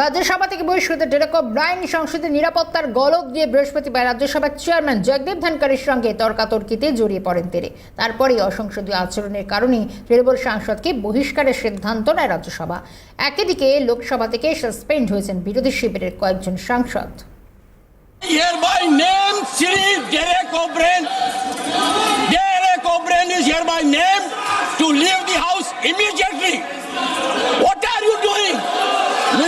রাজ্যসভা থেকে বহিষ্কৃত ডেরেকো ব্রাইন সংসদের নিরাপত্তার গলদ দিয়ে বৃহস্পতিবার রাজ্যসভার চেয়ারম্যান জগদীপ ধনকারের সঙ্গে তর্কাতর্কিতে জড়িয়ে পড়েন তিনি। তারপরেই অসংসদীয় আচরণের কারণে তৃণমূল সাংসদকে বহিষ্কারের সিদ্ধান্ত নেয় রাজ্যসভা। একদিকে লোকসভা থেকে সাসপেন্ড হয়েছেন বিরোধী শিবিরের কয়েকজন সাংসদ।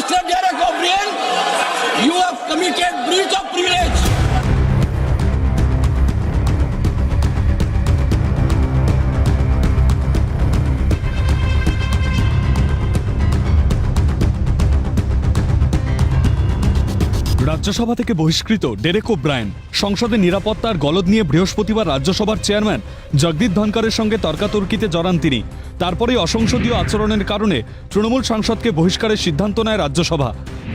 Mr. Derek O'Brien, you have committed breach of privilege. Rajya Sabha থেকে বহিষ্কৃত ডেরেক ব্রায়ন সংসদের নিরাপত্তার গলদ নিয়ে বৃহস্পতিবার রাজ্যসভার চেয়ারম্যান জগদীপ ধনকরের সঙ্গে তর্কাতর্কিতে জড়ান তিনি। তারপরেই অসংসদীয় আচরণের কারণে তৃণমূল সাংসদকে বহিষ্কারের সিদ্ধান্ত নেয় রাজ্যসভা।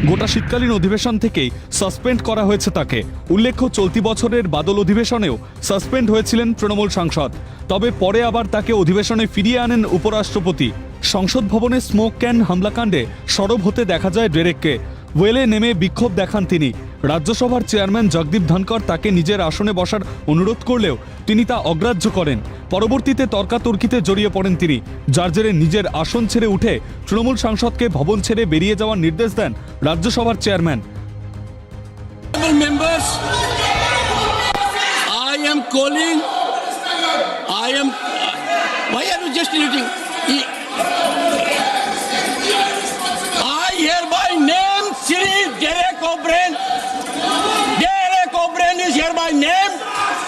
গোটা শীতকালীন অধিবেশন থেকেই সাসপেন্ড করা হয়েছে তাকে। উল্লেখ্য, চলতি বছরের বাদল অধিবেশনেও সাসপেন্ড হয়েছিলেন তৃণমূল সাংসদ। তবে পরে আবার তাকে অধিবেশনে ফিরিয়ে আনেন উপরাষ্ট্রপতি। সংসদ ভবনে স্মোক ক্যান হামলাকাণ্ডে সরব হতে দেখা যায় ডেরেককে। ওয়েলে নেমে বিক্ষোভ দেখান তিনি। রাজ্যসভার চেয়ারম্যান জগদীপ ধনকর তাকে নিজের আসনে বসার অনুরোধ করলেও তিনি তা অগ্রাহ্য করেন। পরবর্তীতে তর্কাতর্কিতে জড়িয়ে পড়েন তিনি। যার জেরে নিজের আসন ছেড়ে উঠে তৃণমূল সাংসদকে ভবন ছেড়ে বেরিয়ে যাওয়ার নির্দেশ দেন রাজ্যসভার chairman. I am calling, I am, why are you just?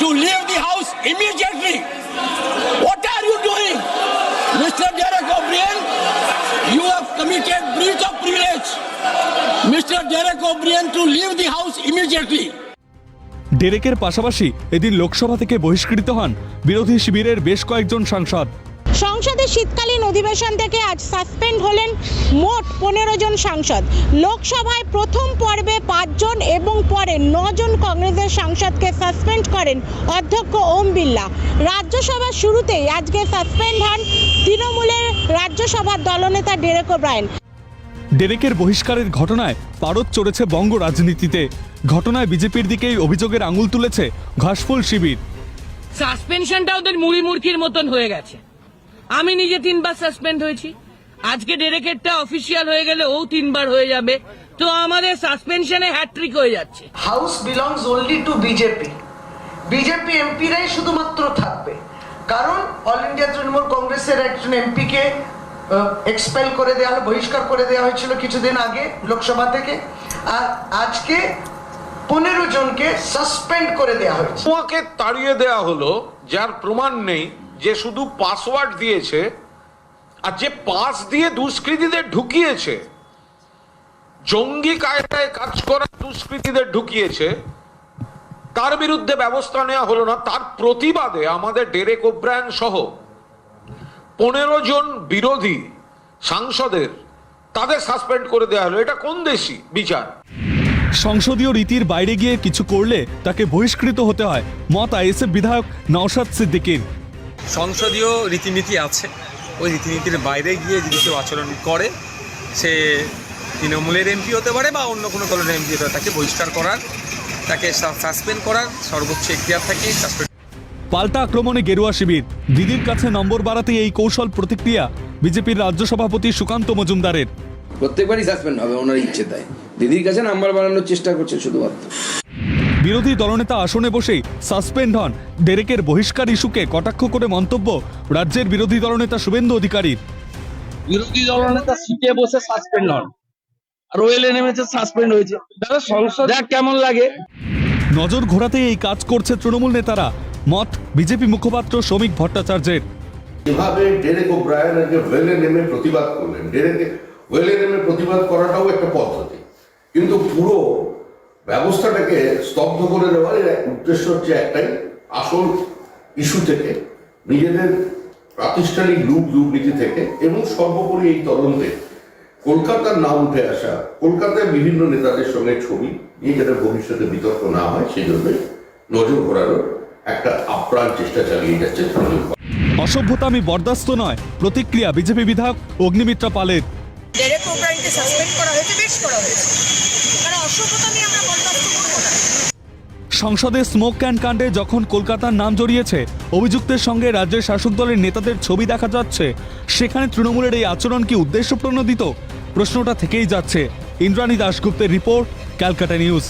To leave the house immediately. What are you doing? Mr. Derek O'Brien, you have committed breach of privilege. Mr. Derek O'Brien to leave the house immediately. ডেরেকের পাশাপাশি এদিন লোকসভা থেকে বহিষ্কৃত হন বিরোধী শিবিরের বেশ কয়েকজন সাংসদ সংসদের শীতকালীন অধিবেশন থেকে আজ সাসপেন্ড হলেন মোট পনেরো জন সাংসদ। লোকসভায় প্রথম পর্বে পাঁচজন এবং পরে নজন কংগ্রেসের সাংসদকে সাসপেন্ড করেন অধ্যক্ষ ওম বিল্লা রাজ্যসভার শুরুতেই আজকে সাসপেন্ড হন তৃণমূলের রাজ্যসভার দলনেতা ডেরেক ওব্রায়ন। ডেরেকের বহিষ্কারের ঘটনায় পারদ চড়েছে বঙ্গ রাজনীতিতে। ঘটনায় বিজেপির দিকেই অভিযোগের আঙুল তুলেছে ঘাসফুল শিবির। সাসপেনশনটা ওদের মুড়ি মুড়কির মতন হয়ে গেছে। আমি নিজে তিনবার সাসপেন্ড হয়েছি। আজকে ডেরেকেটটা অফিসিয়াল হয়ে গেলে ও তিনবার হয়ে যাবে। তো আমাদের সাসপেনশনে হ্যাট্রিক হয়ে যাচ্ছে। House belongs only to BJP BJP এমপিরাই শুধুমাত্র থাকবে। কারণ অল ইন্ডিয়া তৃণমূল কংগ্রেসের একজন এমপিকে এক্সপেল করে দেওয়া হলো বহিষ্কার করে দেওয়া হয়েছিল কিছুদিন আগে লোকসভা থেকে। আর আজকে পনেরো জনকে সাসপেন্ড করে দেওয়া হয়েছে। তোমাকে তাড়িয়ে দেয়া হলো যার প্রমাণ নেই যে শুধু পাসওয়ার্ড দিয়েছে আর যে পাস দিয়ে দুষ্কৃতীদের ঢুকিয়েছে, জঙ্গি কায়দায় কাজ করা দুষ্কৃতীদের ঢুকিয়েছে, তার বিরুদ্ধে ব্যবস্থা নেওয়া হলো না, তার প্রতিবাদে আমাদের ডেরেক ওব্রায়ন সহ পনেরো জন বিরোধী সাংসদের তাদের সাসপেন্ড করে দেওয়া হলো। এটা কোন দেশি বিচার? সংসদীয় রীতির বাইরে গিয়ে কিছু করলে তাকে বহিষ্কৃত হতে হয়। মত আইএসএফ বিধায়ক নওশাদ সিদ্দিকীর। সংসদীয় রীতিনীতি আছে। ওই রীতিনীতির বাইরে গিয়ে যদি কেউ আচরণ করে সে তৃণমূলের এমপি হতে পারে বা অন্য কোনো দলের এমপি হতে পারে তাকে বহিষ্কার করার তাকে সাসপেন্ড করার সর্বোচ্চ এখতিয়ার থাকে সাসপেন্ড পাল্টা আক্রমণে গেরুয়া শিবির। দিদির কাছে নম্বর বাড়াতে এই কৌশল প্রতিক্রিয়া বিজেপির রাজ্য সভাপতি সুকান্ত মজুমদারের। প্রত্যেকবারই সাসপেন্ড হবে ওনার ইচ্ছে তাই দিদির কাছে নাম্বার বাড়ানোর চেষ্টা করছে শুধুমাত্র। বিরোধী দলনেতা আসনে বসেই সাসপেন্ড হন। ডেরেকের বহিষ্কার ইস্যুকে কটাক্ষ করে মন্তব্য রাজ্যের বিরোধী দলনেতা শুভেন্দু অধিকারীর। বিরোধী দলনেতা সিটে বসে সাসপেন্ড হন। ওয়েলে নেমেছে সাসপেন্ড হয়েছে। দাদা সংসদ কেমন লাগে। নজর ঘোরাতে এই কাজ করছে তৃণমূল নেতারা। মত বিজেপি মুখপাত্র শ্রমিক ভট্টাচার্যের। যেভাবে ডেরেক ও ব্রায়ান আজকে ওয়েলে নেমে প্রতিবাদ করলেন। ডেরেকে ওয়েলে নেমে প্রতিবাদ করাটাও একটা পদ্ধতি। কিন্তু পুরো ব্যবস্থাটাকে স্তব্ধ করে দেওয়ার এর এক উদ্দেশ্য হচ্ছে একটাই আসল ইস্যু থেকে নিজেদের প্রাতিষ্ঠানিক লুপ দুর্নীতি থেকে এবং সর্বোপরি এই তদন্তে কলকাতার নাম উঠে আসা কলকাতায় বিভিন্ন নেতাদের সঙ্গে ছবি নিয়ে যাতে ভবিষ্যতে বিতর্ক না হয় সেই জন্য নজর ঘোরানোর একটা আপ্রাণ চেষ্টা চালিয়ে যাচ্ছে তৃণমূল অসভ্যতা আমি বরদাস্ত নয় প্রতিক্রিয়া বিজেপি বিধায়ক অগ্নিমিত্রা পালের। ডেরেক ওব্রাইনকে সাসপেন্ড করা হয়েছে বেশ করা হয়েছে। কারণ অসভ্যতা নিয়ে আমরা সংসদে স্মোক ক্যান কাণ্ডে যখন কলকাতার নাম জড়িয়েছে, অভিযুক্তের সঙ্গে রাজ্যের শাসক দলের নেতাদের ছবি দেখা যাচ্ছে। সেখানে তৃণমূলের এই আচরণ কি উদ্দেশ্যপ্রণোদিত? প্রশ্নটা থেকেই যাচ্ছে। ইন্দ্রাণী দাশগুপ্তের রিপোর্ট, ক্যালকাটা নিউজ।